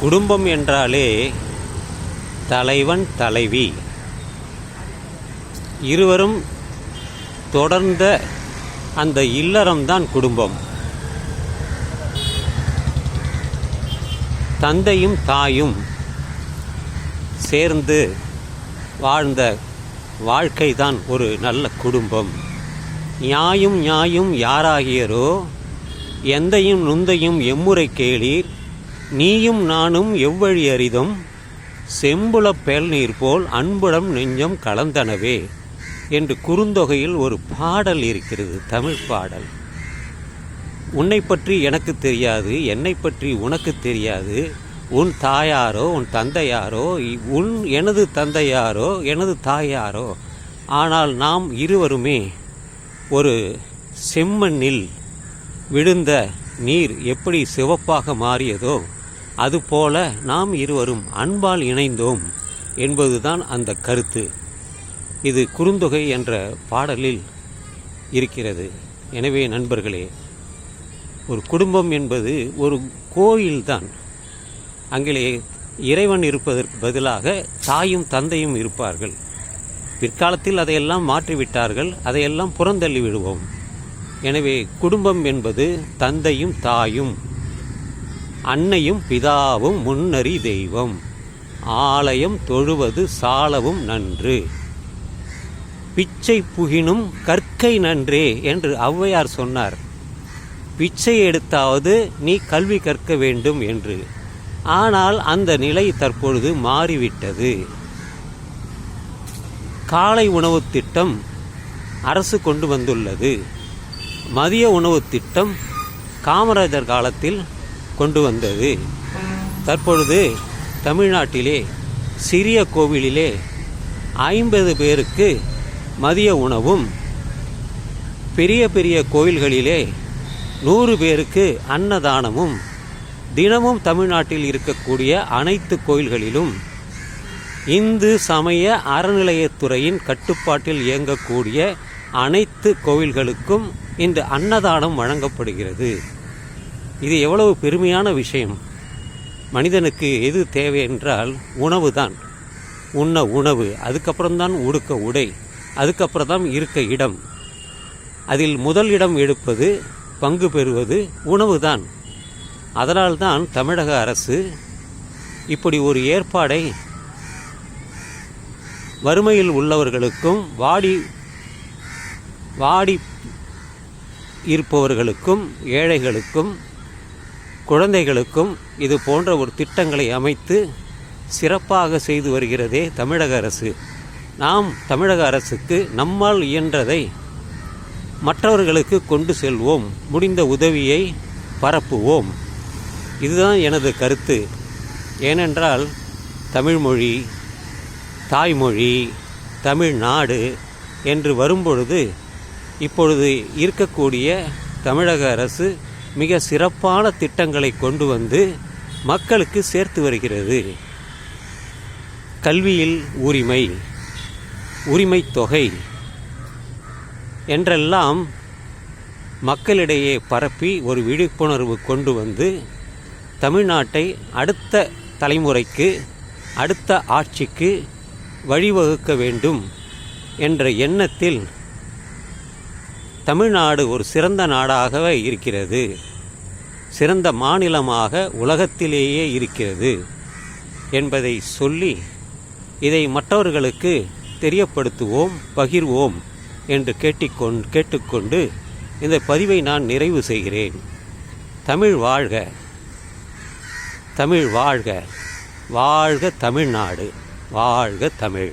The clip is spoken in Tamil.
குடும்பம் என்றாலே தலைவன் தலைவி. இருவரும் தொடர்ந்த அந்த இல்லறம்தான் குடும்பம். தந்தையும் தாயும் சேர்ந்து வாழ்ந்த வாழ்க்கைதான் ஒரு நல்ல குடும்பம். நியாயும் நியாயும் யாராகியரோ எந்தையும் நுந்தையும் எம்முறை கேளீர் நீயும் நானும் எவ்வழி அறிதும் செம்புலப் பேல்நீர் போல் அன்புடம் நெஞ்சம் கலந்தனவே என்று குறுந்தொகையில் ஒரு பாடல் இருக்கிறது தமிழ் பாடல். உன்னை பற்றி எனக்கு தெரியாது என்னை பற்றி உனக்கு தெரியாது. உன் தாயாரோ உன் தந்தையாரோ உன் எனது தந்தையாரோ எனது தாயாரோ. ஆனால் நாம் இருவருமே ஒரு செம்மண்ணில் விழுந்த நீர் எப்படி சிவப்பாக மாறியதோ அதுபோல நாம் இருவரும் அன்பால் இணைந்தோம் என்பதுதான் அந்த கருத்து. இது குறுந்தொகை என்ற பாடலில் இருக்கிறது. எனவே நண்பர்களே ஒரு குடும்பம் என்பது ஒரு கோயில்தான். அங்கே இறைவன் இருப்பதற்கு பதிலாக தாயும் தந்தையும் இருப்பார்கள். பிற்காலத்தில் அதையெல்லாம் மாற்றிவிட்டார்கள் அதையெல்லாம் புறந்தள்ளி விடுவோம். எனவே குடும்பம் என்பது தந்தையும் தாயும். அன்னையும் பிதாவும் முன்னறி தெய்வம். ஆலயம் தொழுவது சாலவும் நன்று. பிச்சை புகினும் கற்கை நன்றே என்று ஔவையார் சொன்னார். பிச்சை எடுத்தாவது நீ கல்வி கற்க வேண்டும் என்று. ஆனால் அந்த நிலை தற்பொழுது மாறிவிட்டது. காலை உணவுத் திட்டம் அரசு கொண்டு வந்துள்ளது. மதிய உணவுத் திட்டம் காமராஜர் காலத்தில் கொண்டு வந்தது. தற்பொழுது தமிழ்நாட்டிலே சிறிய கோவிலிலே ஐம்பது பேருக்கு மதிய உணவும் பெரிய பெரிய கோயில்களிலே நூறு பேருக்கு அன்னதானமும் தினமும் தமிழ்நாட்டில் இருக்கக்கூடிய அனைத்து கோயில்களிலும் இந்து சமய அறநிலையத்துறையின் கட்டுப்பாட்டில் இயங்கக்கூடிய அனைத்து கோவில்களுக்கும் இந்த அன்னதானம் வழங்கப்படுகிறது. இது எவ்வளவு பெருமையான விஷயம். மனிதனுக்கு எது தேவை என்றால் உணவு தான் உண்ண உணவு அதுக்கப்புறம்தான் உடுக்க உடை அதுக்கப்புறம் தான் இருக்க இடம். அதில் முதல் இடம் எடுப்பது பங்கு பெறுவது உணவு தான் அதனால்தான் தமிழக அரசு இப்படி ஒரு ஏற்பாடை வறுமையில் உள்ளவர்களுக்கும் வாடி வாடி இருப்பவர்களுக்கும் ஏழைகளுக்கும் குழந்தைகளுக்கும் இது போன்ற ஒரு திட்டங்களை அமைத்து சிறப்பாக செய்து வருகிறதே தமிழக அரசு. நாம் தமிழக அரசுக்கு நம்மால் இயன்றதை மற்றவர்களுக்கு கொண்டு செல்வோம். முடிந்த உதவியை பரப்புவோம். இதுதான் எனது கருத்து. ஏனென்றால் தமிழ்மொழி தாய்மொழி தமிழ்நாடு என்று வரும்பொழுது இப்பொழுது இருக்கக்கூடிய தமிழக அரசு மிக சிறப்பான திட்டங்களை கொண்டு வந்து மக்களுக்கு சேர்த்து வருகிறது. கல்வியில் உரிமை உரிமை தொகை என்றெல்லாம் மக்களிடையே பரப்பி ஒரு விழிப்புணர்வு கொண்டு வந்து தமிழ்நாட்டை அடுத்த தலைமுறைக்கு அடுத்த ஆட்சிக்கு வழிவகுக்க வேண்டும் என்ற எண்ணத்தில் தமிழ்நாடு ஒரு சிறந்த நாடாகவே இருக்கிறது. சிறந்த மாநிலமாக உலகத்திலேயே இருக்கிறது என்பதை சொல்லி இதை மற்றவர்களுக்கு தெரியப்படுத்துவோம் பகிர்வோம் என்று கேட்டிக்கொண் கேட்டுக்கொண்டு இந்த பதிவை நான் நிறைவு செய்கிறேன். தமிழ் வாழ்க. தமிழ் வாழ்க. வாழ்க தமிழ்நாடு. வாழ்க தமிழ்.